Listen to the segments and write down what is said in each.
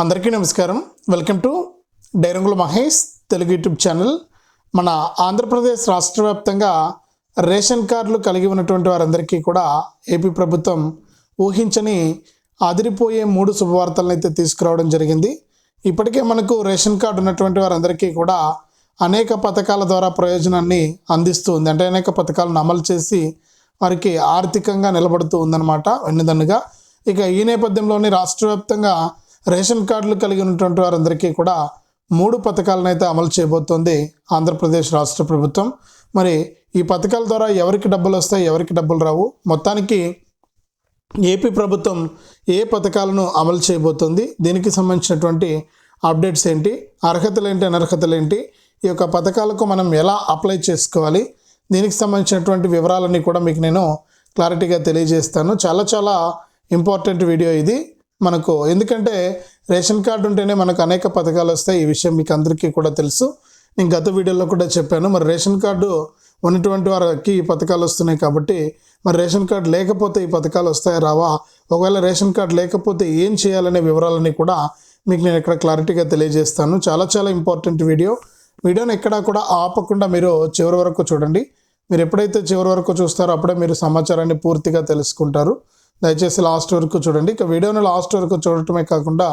అందరికీ నమస్కారం. Welcome to డైరంగుల మహేష్ తెలుగు యూట్యూబ్ ఛానల్ మన ఆంధ్రప్రదేశ్ రాష్ట్ర వ్యాప్తంగా రేషన్ కార్డులు కలిగి ఉన్నటువంటి వారందరికీ కూడా ఏపీ ప్రభుత్వం ఊహించని అదిరిపోయే మూడు శుభవార్తలను అయితే తీసుకురావడం జరిగింది. ఇప్పటికే మనకు రేషన్ కార్డు ఉన్నటువంటి వారందరికీ కూడా అనేక పథకాల ద్వారా ప్రయోజనాన్ని అందిస్తూ ఉంది. అంటే అనేక పథకాలను అమలు చేసి వారికి ఆర్థికంగా నిలబడుతూ ఉందన్నమాట. వెన్నుదన్నుగా. ఇక ఈ నేపథ్యంలోని రాష్ట్ర వ్యాప్తంగా రేషన్ కార్డులు కలిగి ఉన్నటువంటి వారందరికీ కూడా మూడు పథకాలను అయితే అమలు చేయబోతోంది ఆంధ్రప్రదేశ్ రాష్ట్ర ప్రభుత్వం. మరి ఈ పథకాల ద్వారా ఎవరికి డబ్బులు వస్తాయి ఎవరికి డబ్బులు రావు? మొత్తానికి ఏపీ ప్రభుత్వం ఏ పథకాలను అమలు చేయబోతోంది? దీనికి సంబంధించినటువంటి అప్డేట్స్ ఏంటి? అర్హతలు ఏంటి అనర్హతలు ఏంటి? ఈ యొక్క పథకాలకు మనం ఎలా అప్లై చేసుకోవాలి? దీనికి సంబంధించినటువంటి వివరాలన్నీ కూడా మీకు నేను క్లారిటీగా తెలియజేస్తాను. చాలా చాలా ఇంపార్టెంట్ వీడియో ఇది. మనకు. ఎందుకంటే రేషన్ కార్డు ఉంటేనే మనకు అనేక పథకాలు వస్తాయి. ఈ విషయం మీకు అందరికీ కూడా తెలుసు. నేను గత వీడియోలో కూడా చెప్పాను. మరి రేషన్ కార్డు ఉన్నటువంటి వారికి ఈ పథకాలు వస్తున్నాయి కాబట్టి మరి రేషన్ కార్డు లేకపోతే ఈ పథకాలు వస్తాయా రావా? ఒకవేళ రేషన్ కార్డు లేకపోతే ఏం చేయాలనే వివరాలని కూడా మీకు నేను ఇక్కడ క్లారిటీగా తెలియజేస్తాను. చాలా చాలా ఇంపార్టెంట్ వీడియో. వీడియోని ఎక్కడా కూడా ఆపకుండా మీరు చివరి వరకు చూడండి. మీరు ఎప్పుడైతే చివరి వరకు చూస్తారో అప్పుడే మీరు సమాచారాన్ని పూర్తిగా తెలుసుకుంటారు. దయచేసి లాస్ట్ వరకు చూడండి. ఇక వీడియోని లాస్ట్ వరకు చూడటమే కాకుండా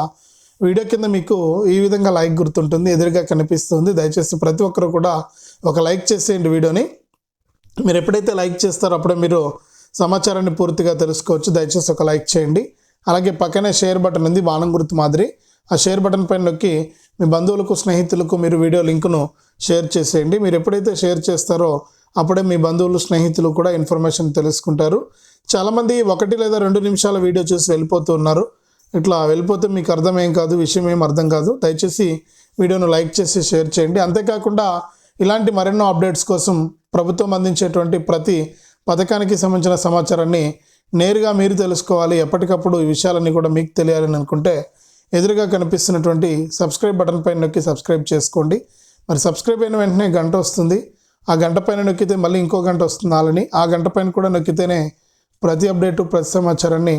వీడియో కింద మీకు ఈ విధంగా లైక్ గుర్తుంటుంది ఎదురుగా కనిపిస్తుంది. దయచేసి ప్రతి ఒక్కరు కూడా ఒక లైక్ చేసేయండి వీడియోని. మీరు ఎప్పుడైతే లైక్ చేస్తారో అప్పుడే మీరు సమాచారాన్ని పూర్తిగా తెలుసుకోవచ్చు. దయచేసి ఒక లైక్ చేయండి. అలాగే పక్కనే షేర్ బటన్ ఉంది బాణం గుర్తు మాదిరి. ఆ షేర్ బటన్ పైన నొక్కి మీ బంధువులకు స్నేహితులకు మీరు వీడియో లింకును షేర్ చేసేయండి. మీరు ఎప్పుడైతే షేర్ చేస్తారో అప్పుడే మీ బంధువులు స్నేహితులు కూడా ఇన్ఫర్మేషన్ తెలుసుకుంటారు. చాలామంది ఒకటి లేదా రెండు నిమిషాల వీడియో చూసి వెళ్ళిపోతూ ఉన్నారు. ఇట్లా వెళ్ళిపోతే మీకు అర్థం ఏం కాదు విషయం ఏం అర్థం కాదు. దయచేసి వీడియోను లైక్ చేసి షేర్ చేయండి. అంతేకాకుండా ఇలాంటి మరెన్నో అప్డేట్స్ కోసం ప్రభుత్వం అందించేటువంటి ప్రతి పథకానికి సంబంధించిన సమాచారాన్ని నేరుగా మీరు తెలుసుకోవాలి. ఎప్పటికప్పుడు ఈ విషయాలన్నీ కూడా మీకు తెలియాలని అనుకుంటే ఎదురుగా కనిపిస్తున్నటువంటి సబ్స్క్రైబ్ బటన్ పైన నొక్కి సబ్స్క్రైబ్ చేసుకోండి. మరి సబ్స్క్రైబ్ అయిన వెంటనే గంట వస్తుంది. ఆ గంట పైన నొక్కితే మళ్ళీ ఇంకో గంట వస్తుంది అలాని ఆ గంట పైన కూడా నొక్కితేనే ప్రతి అప్డేటు ప్రతి సమాచారాన్ని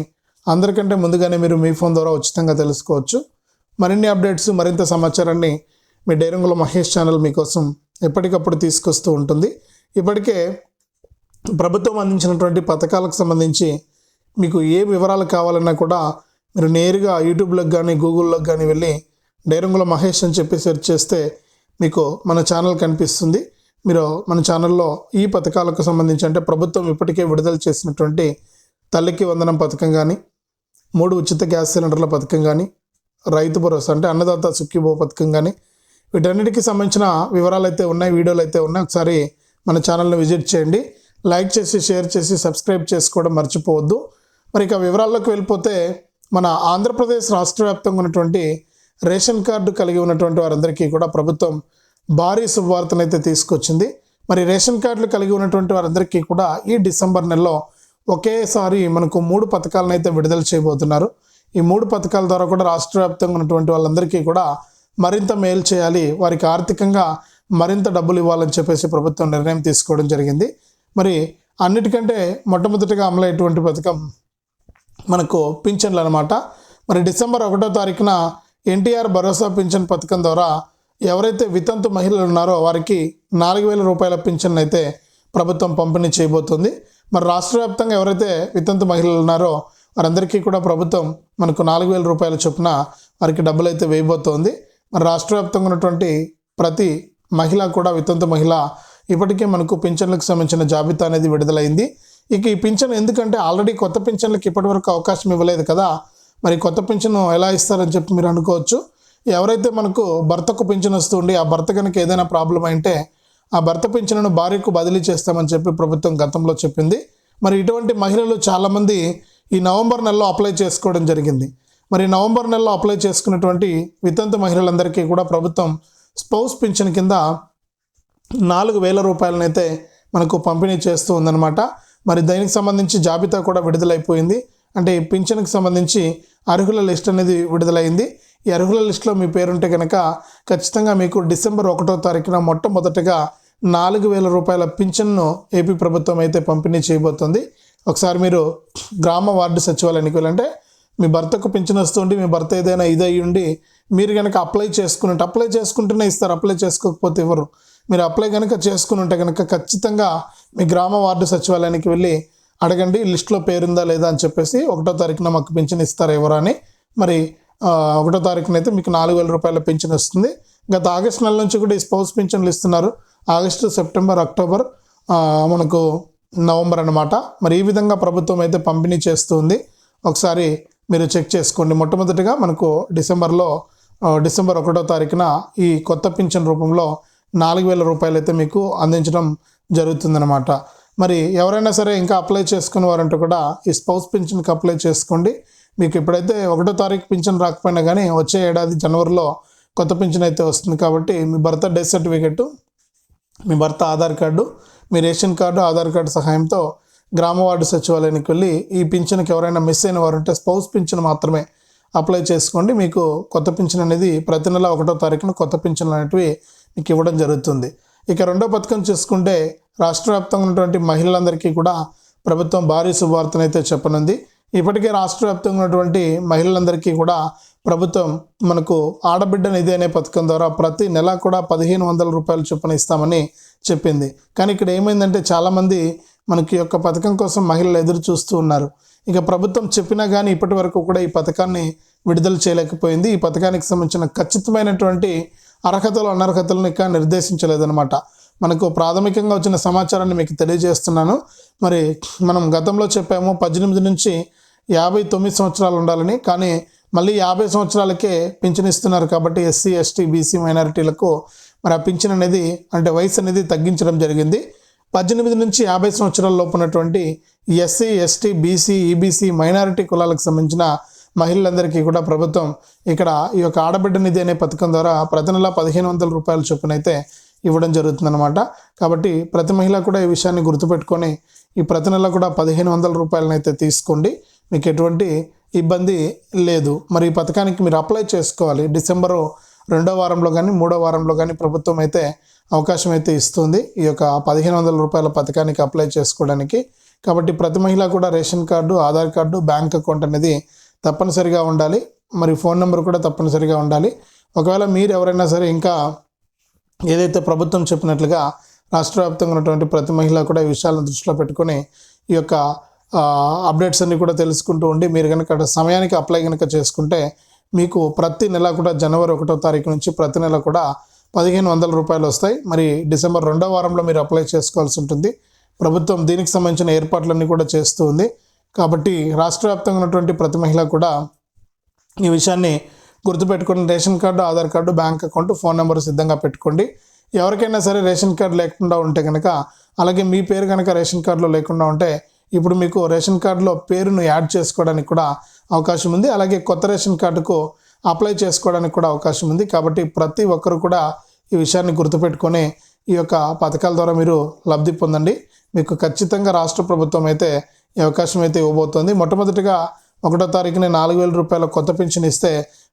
అందరికంటే ముందుగానే మీరు మీ ఫోన్ ద్వారా ఉచితంగా తెలుసుకోవచ్చు. మరిన్ని అప్డేట్స్ మరింత సమాచారాన్ని మీ డైరంగుల మహేష్ ఛానల్ మీకోసం ఎప్పటికప్పుడు తీసుకొస్తూ ఉంటుంది. ఇప్పటికే ప్రభుత్వం అందించినటువంటి పథకాలకు సంబంధించి మీకు ఏ వివరాలు కావాలన్నా కూడా మీరు నేరుగా యూట్యూబ్లోకి కానీ గూగుల్లోకి కానీ వెళ్ళి డైరంగుల మహేష్ అని చెప్పి సెర్చ్ చేస్తే మీకు మన ఛానల్ కనిపిస్తుంది. మీరు మన ఛానల్లో ఈ పథకాలకు సంబంధించి అంటే ప్రభుత్వం ఇప్పటికే విడుదల చేసినటువంటి తల్లికి వందనం పథకం కానీ మూడు ఉచిత గ్యాస్ సిలిండర్ల పథకం కానీ రైతు భరోసా అంటే అన్నదాత సుఖీభో పథకం కానీ వీటన్నిటికీ సంబంధించిన వివరాలు అయితే ఉన్నాయి వీడియోలు అయితే ఉన్నాయి. ఒకసారి మన ఛానల్ని విజిట్ చేయండి. లైక్ చేసి షేర్ చేసి సబ్స్క్రైబ్ చేసుకోవడం మర్చిపోవద్దు. మరి ఇక వివరాల్లోకి వెళ్ళిపోతే మన ఆంధ్రప్రదేశ్ రాష్ట్ర వ్యాప్తంగా ఉన్నటువంటి రేషన్ కార్డు కలిగి ఉన్నటువంటి వారందరికీ కూడా ప్రభుత్వం భారీ శుభవార్తను అయితే తీసుకొచ్చింది. మరి రేషన్ కార్డులు కలిగి ఉన్నటువంటి వారందరికీ కూడా ఈ డిసెంబర్ నెలలో ఒకేసారి మనకు మూడు పథకాలను అయితే విడుదల చేయబోతున్నారు. ఈ మూడు పథకాల ద్వారా కూడా రాష్ట్ర వ్యాప్తంగా ఉన్నటువంటి వాళ్ళందరికీ కూడా మరింత మేలు చేయాలి వారికి ఆర్థికంగా మరింత డబ్బులు ఇవ్వాలని చెప్పేసి ప్రభుత్వం నిర్ణయం తీసుకోవడం జరిగింది. మరి అన్నిటికంటే మొట్టమొదటిగా అమలయ్యేటువంటి పథకం మనకు పింఛన్లు అనమాట మరి డిసెంబర్ ఒకటో తారీఖున ఎన్టీఆర్ భరోసా పింఛన్ పథకం ద్వారా ఎవరైతే వితంతు మహిళలు ఉన్నారో వారికి నాలుగు వేల రూపాయల పింఛన్ అయితే ప్రభుత్వం పంపిణీ చేయబోతుంది. మరి రాష్ట్ర వ్యాప్తంగా ఎవరైతే వితంతు మహిళలు ఉన్నారో వారందరికీ కూడా ప్రభుత్వం మనకు నాలుగు వేల రూపాయల చొప్పున వారికి డబ్బులు అయితే వేయబోతోంది. మరి రాష్ట్ర వ్యాప్తంగా ఉన్నటువంటి ప్రతి మహిళ కూడా వితంతు మహిళ ఇప్పటికే మనకు పింఛన్లకు సంబంధించిన జాబితా అనేది విడుదలైంది. ఇక ఈ పింఛన్ ఎందుకంటే ఆల్రెడీ కొత్త పింఛన్లకు ఇప్పటివరకు అవకాశం ఇవ్వలేదు కదా మరి కొత్త పింఛను ఎలా ఇస్తారని చెప్పి మీరు అనుకోవచ్చు. ఎవరైతే మనకు భర్తకు పింఛన్ వస్తుండి ఆ భర్త కనుక ఏదైనా ప్రాబ్లం అయితే ఆ భర్త పింఛన్ను భార్యకు బదిలీ చేస్తామని చెప్పి ప్రభుత్వం గతంలో చెప్పింది. మరి ఇటువంటి మహిళలు చాలామంది ఈ నవంబర్ నెలలో అప్లై చేసుకోవడం జరిగింది. మరి నవంబర్ నెలలో అప్లై చేసుకున్నటువంటి వితంతు మహిళలందరికీ కూడా ప్రభుత్వం స్పౌస్ పింఛన్ కింద నాలుగు వేల రూపాయలనైతే మనకు పంపిణీ చేస్తూ ఉందన్నమాట. మరి దానికి సంబంధించి జాబితా కూడా విడుదలైపోయింది. అంటే పింఛన్కి సంబంధించి అర్హుల లిస్ట్ అనేది విడుదలైంది. ఈ అర్హుల లిస్టులో మీ పేరుంటే కనుక ఖచ్చితంగా మీకు డిసెంబర్ ఒకటో తారీఖున మొట్టమొదటగా నాలుగు వేల రూపాయల పింఛన్ను ఏపీ ప్రభుత్వం అయితే పంపిణీ చేయబోతుంది. ఒకసారి మీరు గ్రామ వార్డు సచివాలయానికి వెళ్ళంటే మీ భర్తకు పింఛన్ వస్తుండి మీ భర్త ఏదైనా ఇది ఉండి మీరు కనుక అప్లై చేసుకుని ఉంటే అప్లై చేసుకుంటేనే ఇస్తారు అప్లై చేసుకోకపోతే ఇవ్వరు. మీరు అప్లై కనుక చేసుకుని ఉంటే కనుక ఖచ్చితంగా మీ గ్రామ వార్డు సచివాలయానికి వెళ్ళి అడగండి లిస్ట్లో పేరుందా లేదా అని చెప్పేసి ఒకటో తారీఖున మాకు పింఛన్ ఇస్తారు ఎవరు అని. మరి ఒకటో తారీఖున అయితే మీకు నాలుగు వేల రూపాయల పింఛన్ వస్తుంది. గత ఆగస్టు నెల నుంచి కూడా ఈ స్పౌస్ పింఛన్లు ఇస్తున్నారు. ఆగస్టు సెప్టెంబర్ అక్టోబర్ మనకు నవంబర్ అన్నమాట. మరి ఈ విధంగా ప్రభుత్వం అయితే పంపిణీ చేస్తుంది. ఒకసారి మీరు చెక్ చేసుకోండి. మొట్టమొదటిగా మనకు డిసెంబర్లో డిసెంబర్ ఒకటో తారీఖున ఈ కొత్త పింఛన్ రూపంలో నాలుగు వేల రూపాయలు అయితే మీకు అందించడం జరుగుతుందన్నమాట. మరి ఎవరైనా సరే ఇంకా అప్లై చేసుకున్న వారంటే కూడా ఈ స్పౌస్ పింఛన్కి అప్లై చేసుకోండి. మీకు ఇప్పుడైతే ఒకటో తారీఖు పింఛన్ రాకపోయినా కానీ వచ్చే ఏడాది జనవరిలో కొత్త పింఛన్ అయితే వస్తుంది కాబట్టి మీ భర్త డెత్ సర్టిఫికెట్ మీ భర్త ఆధార్ కార్డు మీ రేషన్ కార్డు ఆధార్ కార్డు సహాయంతో గ్రామ వార్డు సచివాలయానికి వెళ్ళి ఈ పింఛన్కి ఎవరైనా మిస్ అయిన వారు ఉంటే స్పౌస్ పింఛన్ మాత్రమే అప్లై చేసుకోండి. మీకు కొత్త పింఛన్ అనేది ప్రతి నెల ఒకటో తారీఖున కొత్త పింఛన్లు అనేటివి మీకు ఇవ్వడం జరుగుతుంది. ఇక రెండో పథకం చూసుకుంటే రాష్ట్ర వ్యాప్తంగా ఉన్నటువంటి మహిళలందరికీ కూడా ప్రభుత్వం భారీ శుభవార్తనైతే చెప్పనుంది. ఇప్పటికే రాష్ట్ర వ్యాప్తంగా ఉన్నటువంటి మహిళలందరికీ కూడా ప్రభుత్వం మనకు ఆడబిడ్డ నిధి అనే పథకం ద్వారా ప్రతి నెల కూడా పదిహేను వందల రూపాయలు చొప్పున ఇస్తామని చెప్పింది. కానీ ఇక్కడ ఏమైందంటే చాలామంది మనకి యొక్క పథకం కోసం మహిళలు ఎదురు చూస్తూ ఉన్నారు. ఇక ప్రభుత్వం చెప్పినా కానీ ఇప్పటి వరకు కూడా ఈ పథకాన్ని విడుదల చేయలేకపోయింది. ఈ పథకానికి సంబంధించిన ఖచ్చితమైనటువంటి అర్హతలు అనర్హతలను ఇంకా నిర్దేశించలేదన్నమాట. మనకు ప్రాథమికంగా వచ్చిన సమాచారాన్ని మీకు తెలియజేస్తున్నాను. మరి మనం గతంలో చెప్పాము పద్దెనిమిది నుంచి యాభై తొమ్మిది సంవత్సరాలు ఉండాలని కానీ మళ్ళీ యాభై సంవత్సరాలకే పింఛన్ ఇస్తున్నారు కాబట్టి ఎస్సీ ఎస్టీ బీసీ మైనారిటీలకు మరి ఆ పింఛన్ అనేది అంటే వయసు అనేది తగ్గించడం జరిగింది. పద్దెనిమిది నుంచి యాభై సంవత్సరాల లోపు ఉన్నటువంటి SC ST BC EBC minority కులాలకు సంబంధించిన మహిళలందరికీ కూడా ప్రభుత్వం ఇక్కడ ఈ యొక్క ఆడబిడ్డ నిధి అనే పథకం ద్వారా ప్రతి నెల పదిహేను వందల రూపాయల చొప్పున అయితే ఇవ్వడం జరుగుతుందన్నమాట. కాబట్టి ప్రతి మహిళ కూడా ఈ విషయాన్ని గుర్తుపెట్టుకొని ఈ ప్రతి నెల కూడా పదిహేను వందల రూపాయలనైతే తీసుకోండి. మీకు ఎటువంటి ఇబ్బంది లేదు. మరి ఈ పథకానికి మీరు అప్లై చేసుకోవాలి. డిసెంబరు రెండో వారంలో కానీ మూడో వారంలో కానీ ప్రభుత్వం అయితే అవకాశం అయితే ఇస్తుంది. ఈ యొక్క పదిహేను వందల రూపాయల పథకానికి అప్లై చేసుకోవడానికి. కాబట్టి ప్రతి మహిళ కూడా ration card Aadhaar card bank account అనేది తప్పనిసరిగా ఉండాలి. మరి ఫోన్ నెంబర్ కూడా తప్పనిసరిగా ఉండాలి. ఒకవేళ మీరు ఎవరైనా సరే ఇంకా ఏదైతే ప్రభుత్వం చెప్పినట్లుగా రాష్ట్ర వ్యాప్తంగా ఉన్నటువంటి ప్రతి మహిళ కూడా ఈ విషయాలను దృష్టిలో పెట్టుకొని ఈ యొక్క అప్డేట్స్ అన్ని కూడా తెలుసుకుంటూ ఉండి మీరు కనుక సమయానికి అప్లై కనుక చేసుకుంటే మీకు ప్రతి నెల కూడా జనవరి ఒకటో తారీఖు నుంచి ప్రతి నెల కూడా పదిహేను వందల రూపాయలు వస్తాయి. మరి డిసెంబర్ రెండో వారంలో మీరు అప్లై చేసుకోవాల్సి ఉంటుంది. ప్రభుత్వం దీనికి సంబంధించిన ఏర్పాట్లన్నీ కూడా చేస్తూ ఉంది. కాబట్టి రాష్ట్ర వ్యాప్తంగా ఉన్నటువంటి ప్రతి మహిళ కూడా ఈ విషయాన్ని గుర్తుపెట్టుకుని ration card Aadhaar card bank account phone number సిద్ధంగా పెట్టుకోండి. ఎవరికైనా సరే రేషన్ కార్డు లేకుండా ఉంటే కనుక అలాగే మీ పేరు కనుక రేషన్ కార్డులో లేకుండా ఉంటే ఇప్పుడు మీకు రేషన్ కార్డులో పేరును యాడ్ చేసుకోవడానికి కూడా అవకాశం ఉంది. అలాగే కొత్త రేషన్ కార్డుకు అప్లై చేసుకోవడానికి కూడా అవకాశం ఉంది. కాబట్టి ప్రతి ఒక్కరు కూడా ఈ విషయాన్ని గుర్తుపెట్టుకొని ఈ యొక్క పథకాల ద్వారా మీరు లబ్ధి పొందండి. మీకు ఖచ్చితంగా రాష్ట్ర ప్రభుత్వం అయితే ఈ అవకాశం అయితే ఇవ్వబోతోంది. మొట్టమొదటిగా ఒకటో తారీఖున నాలుగు వేల రూపాయల కొత్త పింఛన్ ఇస్తే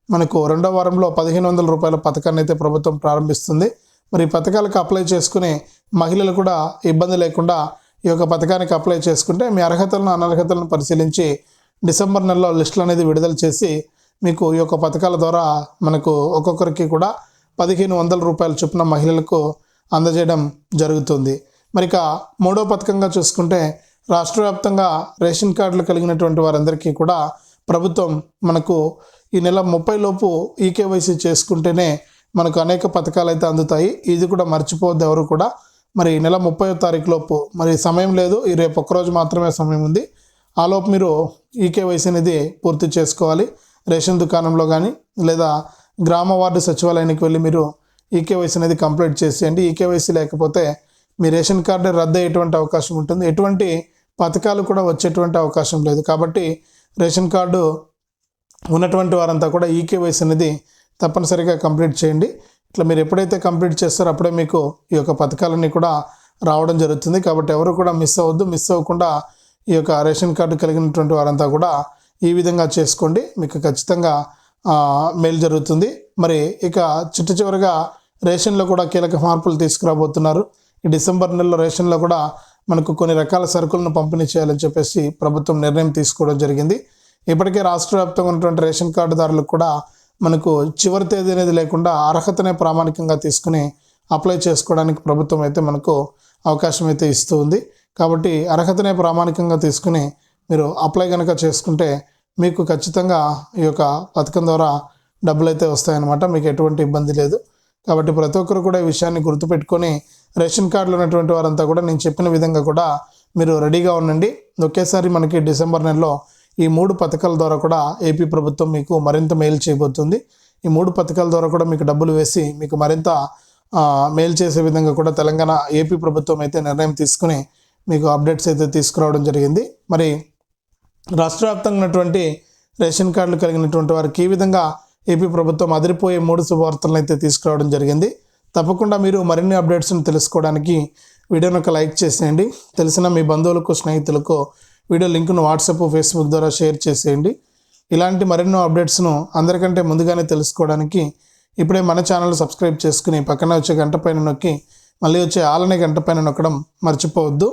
మనకు రెండో వారంలో పదిహేను వందల రూపాయల పథకాన్ని అయితే ప్రభుత్వం ప్రారంభిస్తుంది. మరి ఈ పథకాలకు అప్లై చేసుకుని మహిళలు కూడా ఇబ్బంది లేకుండా ఈ యొక్క పథకానికి అప్లై చేసుకుంటే మీ అర్హతలను అనర్హతలను పరిశీలించి డిసెంబర్ నెలలో లిస్టులు అనేది విడుదల చేసి మీకు ఈ యొక్క పథకాల ద్వారా మనకు ఒక్కొక్కరికి కూడా పదిహేను వందల రూపాయల చొప్పున మహిళలకు అందజేయడం జరుగుతుంది. మరి ఇక మూడో పథకంగా చూసుకుంటే రాష్ట్ర వ్యాప్తంగా రేషన్ కార్డులు కలిగినటువంటి వారందరికీ కూడా ప్రభుత్వం మనకు ఈ నెల ముప్పై లోపు ఈకేవైసీ చేసుకుంటేనే మనకు అనేక పథకాలు అయితే అందుతాయి. ఇది కూడా మర్చిపోవద్దు ఎవరు కూడా. మరి నెల ముప్పై తారీఖు లోపు. మరి సమయం లేదు ఈ రేపు ఒక్కరోజు మాత్రమే సమయం ఉంది. ఆ లోపు మీరు ఈకేవైసీ అనేది పూర్తి చేసుకోవాలి. రేషన్ దుకాణంలో కానీ లేదా గ్రామ వార్డు సచివాలయానికి వెళ్ళి మీరు ఈకేవైసీ అనేది కంప్లీట్ చేసేయండి. ఈకేవైసీ లేకపోతే మీ రేషన్ కార్డు రద్దు అయ్యేటువంటి అవకాశం ఉంటుంది. ఎటువంటి పథకాలు కూడా వచ్చేటువంటి అవకాశం లేదు. కాబట్టి రేషన్ కార్డు ఉన్నటువంటి వారంతా కూడా ఈకేవైసీ అనేది తప్పనిసరిగా కంప్లీట్ చేయండి. ఇట్లా మీరు ఎప్పుడైతే కంప్లీట్ చేస్తారో అప్పుడే మీకు ఈ యొక్క పథకాలన్నీ కూడా రావడం జరుగుతుంది. కాబట్టి ఎవరు కూడా మిస్ అవ్వద్దు. మిస్ అవ్వకుండా ఈ యొక్క రేషన్ కార్డు కలిగినటువంటి వారంతా కూడా ఈ విధంగా చేసుకోండి. మీకు ఖచ్చితంగా మేలు జరుగుతుంది. మరి ఇక చిట్ట చివరిగా రేషన్లో కూడా కీలక మార్పులు తీసుకురాబోతున్నారు. ఈ డిసెంబర్ నెలలో రేషన్లో కూడా మనకు కొన్ని రకాల సరుకులను పంపిణీ చేయాలని చెప్పేసి ప్రభుత్వం నిర్ణయం తీసుకోవడం జరిగింది. ఇప్పటికే రాష్ట్ర వ్యాప్తంగా ఉన్నటువంటి రేషన్ కార్డుదారులకు కూడా మనకు చివరి తేదీ అనేది లేకుండా అర్హతనే ప్రామాణికంగా తీసుకుని అప్లై చేసుకోవడానికి ప్రభుత్వం అయితే మనకు అవకాశం అయితే ఇస్తూ ఉంది. కాబట్టి అర్హతనే ప్రామాణికంగా తీసుకుని మీరు అప్లై కనుక చేసుకుంటే మీకు ఖచ్చితంగా ఈ యొక్క పథకం ద్వారా డబ్బులు అయితే వస్తాయన్నమాట. మీకు ఎటువంటి ఇబ్బంది లేదు. కాబట్టి ప్రతి ఒక్కరు కూడా ఈ విషయాన్ని గుర్తుపెట్టుకొని రేషన్ కార్డులో ఉన్నటువంటి వారంతా కూడా నేను చెప్పిన విధంగా కూడా మీరు రెడీగా ఉండండి. ఒకేసారి మనకి డిసెంబర్ నెలలో ఈ మూడు పథకాల ద్వారా కూడా ఏపీ ప్రభుత్వం మీకు మరింత మేలు చేయబోతుంది. ఈ మూడు పథకాల ద్వారా కూడా మీకు డబ్బులు వేసి మీకు మరింత మేలు చేసే విధంగా కూడా తెలంగాణ ఏపీ ప్రభుత్వం అయితే నిర్ణయం తీసుకుని మీకు అప్డేట్స్ అయితే తీసుకురావడం జరిగింది. మరి రాష్ట్ర వ్యాప్తంగా ఉన్నటువంటి రేషన్ కార్డులు కలిగినటువంటి వారికి ఈ విధంగా ఏపీ ప్రభుత్వం అదిరిపోయే మూడు శుభవార్తలను అయితే తీసుకురావడం జరిగింది. తప్పకుండా మీరు మరిన్ని అప్డేట్స్ని తెలుసుకోవడానికి వీడియోని ఒక లైక్ చేసేయండి. తెలిసిన మీ బంధువులకు స్నేహితులకు వీడియో లింక్ను వాట్సాప్ ఫేస్బుక్ ద్వారా షేర్ చేసేయండి. ఇలాంటి మరెన్నో అప్డేట్స్ను అందరికంటే ముందుగానే తెలుసుకోవడానికి ఇప్పుడే మన ఛానల్ సబ్స్క్రైబ్ చేసుకుని పక్కన వచ్చే గంట పైన నొక్కి మళ్ళీ వచ్చే ఆలనే గంట పైన నొక్కడం మర్చిపోవద్దు.